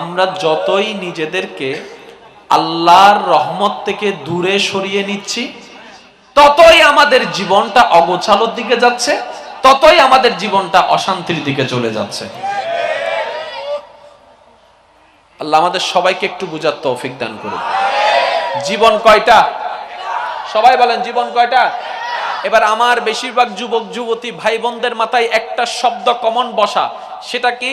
আমরা যতই নিজেদেরকে আল্লাহর রহমত থেকে দূরে সরিয়ে নিচ্ছি, ততই আমাদের জীবনটা অগোছালোর দিকে যাচ্ছে, ততই আমাদের জীবনটা অশান্তির দিকে চলে যাচ্ছে। আল্লাহ আমাদের সবাইকে একটু বুঝার তৌফিক দান করুন। জীবন কয়টা? সবাই বলেন, জীবন কয়টা? এবার আমার বেশিরভাগ যুবক, যুবতী ভাই বোনদের মাথায় একটা শব্দ কমন বসা, সেটা কি?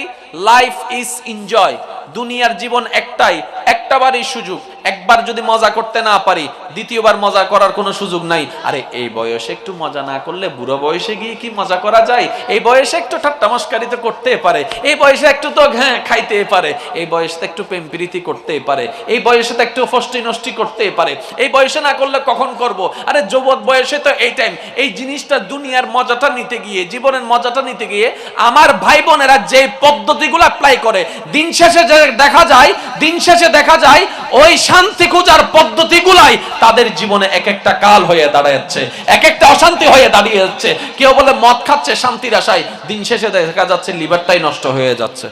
লাইফ ইজ এনজয় দুনিয়ার জীবন একটাই একটাবারই সুযোগ। একবার যদি মজা করতে না পারি, দ্বিতীয়বার মজা করার কোনো সুযোগ নাই। আরে, এই বয়সে একটু মজা না করলে বুড়ো বয়সে গিয়ে কি মজা করা যায়? এই বয়সে একটু ঠাট্টা মস্কারি তো করতে পারে। এই বয়সে একটু তো হ্যাঁ খাইতে পারে। এই বয়সে একটু প্রেম প্রীতি করতে পারে। এই বয়সে তো একটু ফষ্টি নষ্টি করতে পারে। এই বয়সে না করলে কখন করব? আরে, যুবক বয়সে তো এই টাইম এই জিনিসটা দুনিয়ার মজাটা নিতে গিয়ে, জীবনের মজাটা নিতে গিয়ে আমার ভাই বোনেরা যে পদ্ধতিগুলো অ্যাপ্লাই করে, দিন শেষে দেখা যায়, দিন শেষে দেখা যায় ওই শান্তি খোঁজার পদ্ধতিগুলাই তাদের জীবনে এক একটা কাল হয়ে দাঁড়াচ্ছে এক একটা অশান্তি হয়ে দাঁড়িয়ে যাচ্ছে কেউ বলে মদ খাচ্ছে, শান্তির আশায় দিন শেষে দেখা যাচ্ছে লিভারটাই নষ্ট হয়ে যাচ্ছে।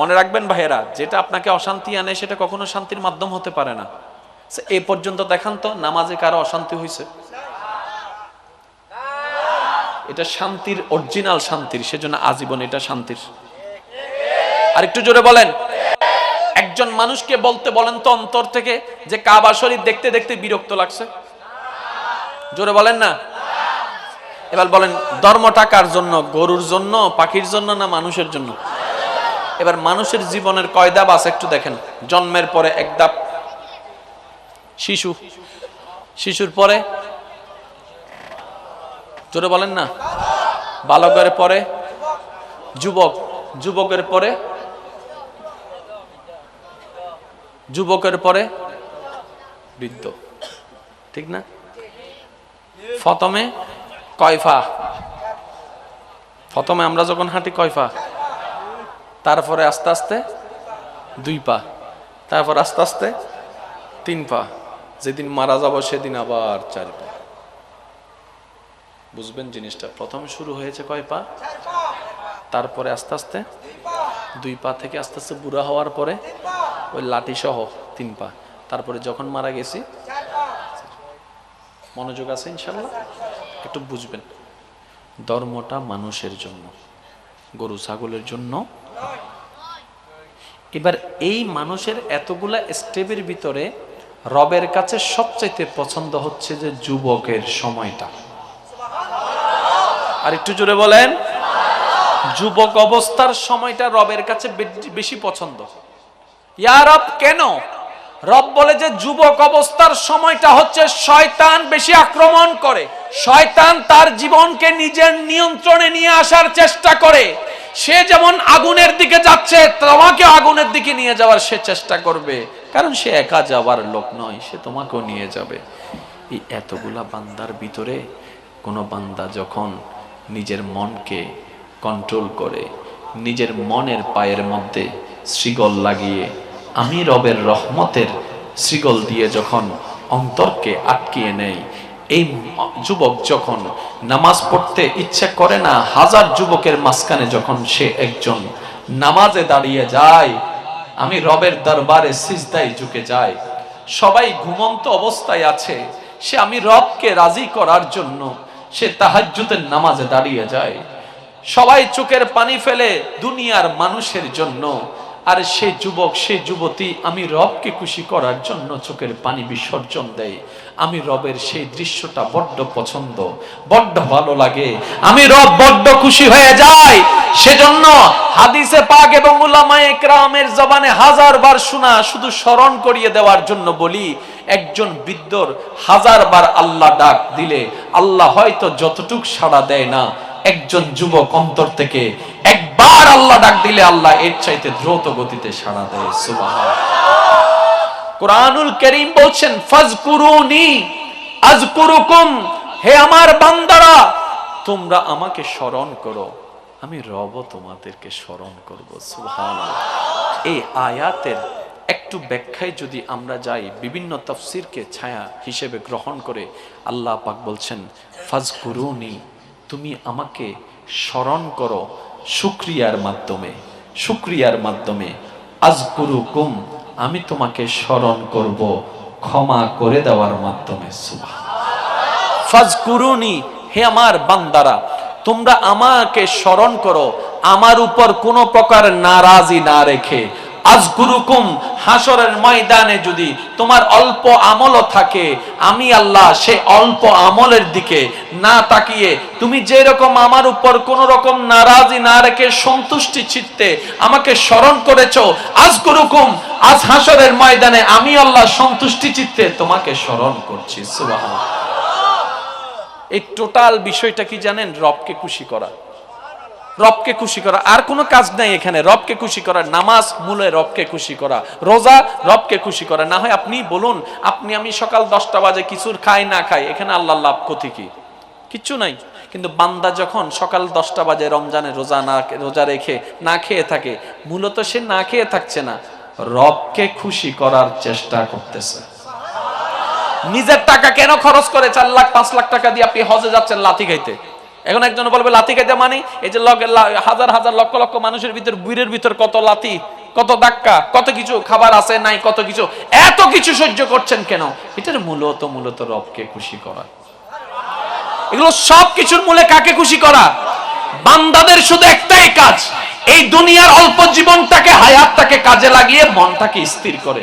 মনে রাখবেন ভাইয়েরা, যেটা আপনাকে অশান্তি আনে, সেটা কখনো শান্তির মাধ্যম হতে পারে না। এ পর্যন্ত দেখান তো, নামাজে কারও অশান্তি হয়েছে এটা শান্তির অরিজিনাল শান্তির, সেজন্য আজীবন এটা শান্তির। আর একটু জোরে বলেন একজন মানুষকে বলতে বলেন তো অন্তর থেকে যে কাবা শরীফ দেখতে দেখতে বিরক্ত লাগছে। জোরে বলেন না? এবার বলেন ধর্মটা কার জন্য, গরুর জন্য, পাখির জন্য না মানুষের জন্য? এবার মানুষের জীবনের কয় ধাপ আছে একটু দেখেন। জন্মের পরে এক শিশু, শিশুর পরে, জোরে বলেন না? বালকের পরে, যুবক, যুবকের পরে যুবকের পরে বৃদ্ধ। ঠিক না? প্রথমে কয়ফা? প্রথমে আমরা যখন হাঁটি কয়ফা? তারপরে আস্তে আস্তে দুই পা। তারপর আস্তে আস্তে তিন পা। যেদিন মারা যাব সেদিন আবার চার পা। বুঝবেন জিনিসটা? প্রথম শুরু হয়েছে কয় পা? তারপরে আস্তে আস্তে দুই পা থেকে আস্তে আস্তে বুড়া হওয়ার পরে ওই লাঠি সহ তিন পা। তারপরে যখন মারা গেছি, মনোযোগ আছে ইনশাল্লাহ একটু বুঝবেন। ধর্মটা মানুষের জন্য, গরু ছাগলের জন্য। এবার এই মানুষের এতগুলা স্টেপের ভিতরে রবের কাছে সবচাইতে পছন্দ হচ্ছে যে যুবকের সময়টা। আর একটু জোরে বলেন, যুবক অবস্থার সময়টা রবের কাছে বেশি পছন্দ। ইয়া রব, কেন? রব বলে যে যুবক অবস্থার সময়টা হচ্ছে শয়তান বেশি আক্রমণ করে। শয়তান তার জীবনকে নিজের নিয়ন্ত্রণে নিয়ে আসার চেষ্টা করে। সে যেমন আগুনের দিকে যাচ্ছে, তোমাকে আগুনের দিকে নিয়ে যাওয়ার সে চেষ্টা করবে। কারণ সে একা যাওয়ার লোক নয়, সে তোমাকেও নিয়ে যাবে। এই এতগুলা বান্দার ভিতরে কোনো বান্দা যখন নিজের মনকে কন্ট্রোল করে, নিজের মনের পায়ের মধ্যে শ্রীগল লাগিয়ে আমি রবের রহমতের শ্রীগল দিয়ে যখন অন্তরকে আটকিয়ে নেই, এই যুবক যখন নামাজ পড়তে ইচ্ছা করে না, হাজার যুবকের মাঝখানে যখন সে একজন নামাজে দাঁড়িয়ে যায়, আমি রবের দরবারে সিজদায় ঝুঁকে যাই। সবাই ঘুমন্ত অবস্থায় আছে, সে আমি রবকে রাজি করার জন্য সে তাহাজ্জুদের নামাজে দাঁড়িয়ে যায়। সবাই চোখের পানি ফেলে দুনিয়ার মানুষের জন্য আর সে যুবক, সে যুবতী, আমি রবকে খুশি করার জন্য চোখের পানি বিসর্জন দেয় আমি রবের সেই দৃশ্যটা বড্ড পছন্দ, বড্ড ভালো লাগে। আমি রব বড্ড খুশি হয়ে যাই। সেজন্য হাদিসে পাক এবং উলামায়ে একরামের জবানে হাজার বার শোনা, শুধু স্মরণ করিয়ে দেওয়ার জন্য বলি, একজন বৃদ্ধর হাজার বার আল্লাহ ডাক দিলে, আল্লাহ হয়তো যতটুক সাড়া দেয় না, একজন যুবক অন্তর থেকে একবার আল্লাহ ডাক দিলে আল্লাহ এর চাইতে দ্রুত গতিতে সাড়া দেয় সুবহান কোরআনুল করিম বলছেন, ফাজকুরুনি, আজকুরুকুম, হে আমার বান্দারা, তোমরা আমাকে স্মরণ করো, আমি রব তোমাদেরকে স্মরণ করব, সুবহানাল্লাহ। এই আয়াতের একটু ব্যাখ্যায় যদি আমরা যাই, বিভিন্ন তফসিরকে ছায়া হিসেবে গ্রহণ করে, আল্লাহ পাক বলছেন, ফাজকুরুনি, তুমি আমাকে স্মরণ করো শুক্রিয়ার মাধ্যমে শুক্রিয়ার মাধ্যমে, আজকুরুকুম, আমি তোমাকে স্মরণ করব ক্ষমা করে দেওয়ার মাধ্যমে হে আমার বান্দারা, তোমরা আমাকে স্মরণ করো, আমার উপর কোনো প্রকার নারাজি না রেখে আজগুরুকুম হাসরের ময়দানে যদি তোমার অল্প আমলও থাকে, আমি আল্লাহ সে অল্প আমলের দিকে না তাকিয়ে তুমি যে রকম আমার উপর কোন রকম নারাজি না রেখে সন্তুষ্টি চিত্তে আমাকে স্মরণ করেছ আজ হাসরের ময়দানে আমি আল্লাহ সন্তুষ্টি চিত্তে তোমাকে স্মরণ করছি। এই টোটাল বিষয়টা কি জানেন? রবকে খুশি করা। রবকে খুশি করা। আর কোনো কাজ নাই এখানে। রবকে খুশি করা, নামাজ মূলে রবকে খুশি করা। রোজা রবকে খুশি করা। না হয় আপনি বলুন, আপনি আমি সকাল দশটা বাজে কিছুর খাই, না খাই, এখানে আল্লাহ লাভ ক্ষতি কি? কিচ্ছু নাই। কিন্তু বান্দা যখন সকাল দশটা বাজে রমজানে রোজা না রোজা রেখে না খেয়ে থাকে, মূলত সে না খেয়ে থাকছে না, রবকে খুশি করার চেষ্টা করতেছে। নিজের টাকা কেন খরচ করে চার লাখ, পাঁচ লাখ টাকা দিয়ে আপনি হজে যাচ্ছেন লাথি খাইতে? এখন একজন বলবে, লাথি খাইতে মানে? এই যে হাজার হাজার লক্ষ লক্ষ মানুষের ভিতর বুড়ের ভিতর কত লাথি, কত ধাক্কা, কত কিছু খাবার আছে, নাই, কত কিছু, এত কিছু সহ্য করছেন কেন? এটার মূলত মূলত রবকে খুশি করা। এগুলো সব কিছুর মূলে কাকে খুশি করা? বান্দাদের শুধু একটাই কাজ, এই দুনিয়ার অল্প কাজে লাগিয়ে মনটাকে স্থির করে।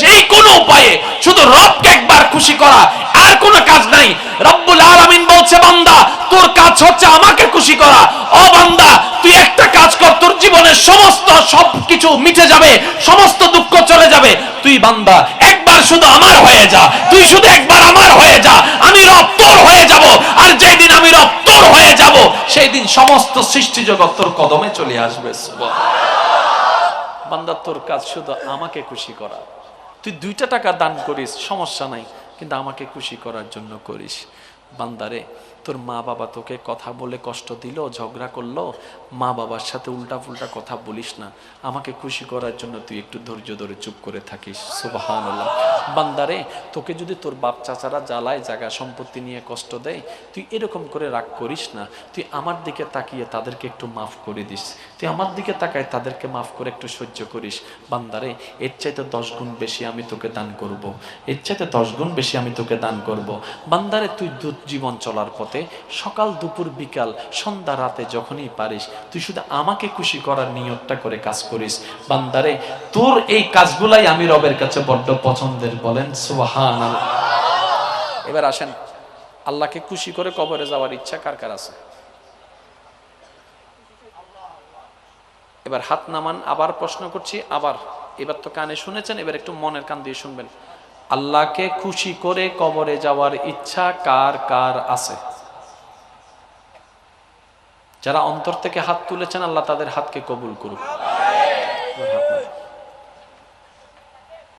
যে কোনো উপায়ে শুধু রবকে একবার খুশি করা আর কোনো কাজ নাই। রব্বুল আলামিন বলছে, বান্দা, তোর কাজ হচ্ছে আমাকে খুশি করা। ও বান্দা, তুই একটা কাজ কর, তোর জীবনের সমস্ত সব কিছু মিটে যাবে, সমস্ত দুঃখ চলে যাবে। তুই বান্দা, একবার শুধু আমার হয়ে যা, তুই শুধু একবার আমার হয়ে যা, আমি রব তোর হয়ে যাব, আর যেই দিন আমি রব তোর হয়ে যাব সেই দিন সমস্ত সৃষ্টি জগৎ তোর কদমে চলে আসবে বান্দা, তোর কাজ শুধু আমাকে খুশি করা। তুই দুইটা টাকা দান করিস, সমস্যা নাই, কিন্তু আমাকে খুশি করার জন্য করিস। বান্দারে তোর মা বাবা তোকে কথা বলে কষ্ট দিল, ঝগড়া করল, মা বাবার সাথে উল্টা ফুল্টা কথা বলিস না। আমাকে খুশি করার জন্য তুই একটু ধৈর্য ধরে চুপ করে থাকিস। সুবাহান বান্দারে, তোকে যদি তোর বাপ চাচারা জ্বালায় জায়গা সম্পত্তি নিয়ে কষ্ট দেয়, তুই এরকম করে রাগ করিস না। তুই আমার দিকে তাকিয়ে তাদেরকে একটু মাফ করে দিস। তুই আমার দিকে তাকায় তাদেরকে মাফ করে একটু সহ্য করিস। বান্দারে, এর চাইতে দশ গুণ বেশি আমি তোকে দান করব। এর চাইতে দশ গুণ বেশি আমি তোকে দান করব। বান্দারে, তুই জীবন চলার পথে সকাল দুপুর বিকাল, সন্ধ্যা রাতে যখনই পারিস, তুই শুধু আমাকে খুশি করার নিয়তটা করে কাজ করিস। বান্দারে, তোর এই কাজগুলাই আমি রবের কাছে বড্ড পছন্দের বলেন সুবহান এবার আসেন, আল্লাহকে খুশি করে কবরে যাওয়ার ইচ্ছা কার কার আছে? এবার হাত নামান, আবার প্রশ্ন করছি, আবার। এবার তো কানে শুনেছেন, এবার একটু মনের কান দিয়ে শুনবেন। আল্লাহকে খুশি করে কবরে যাওয়ার ইচ্ছা কার কার আছে? যারা অন্তর থেকে হাত তুলেছেন আল্লাহ তাদের হাতকে কবুল করুক।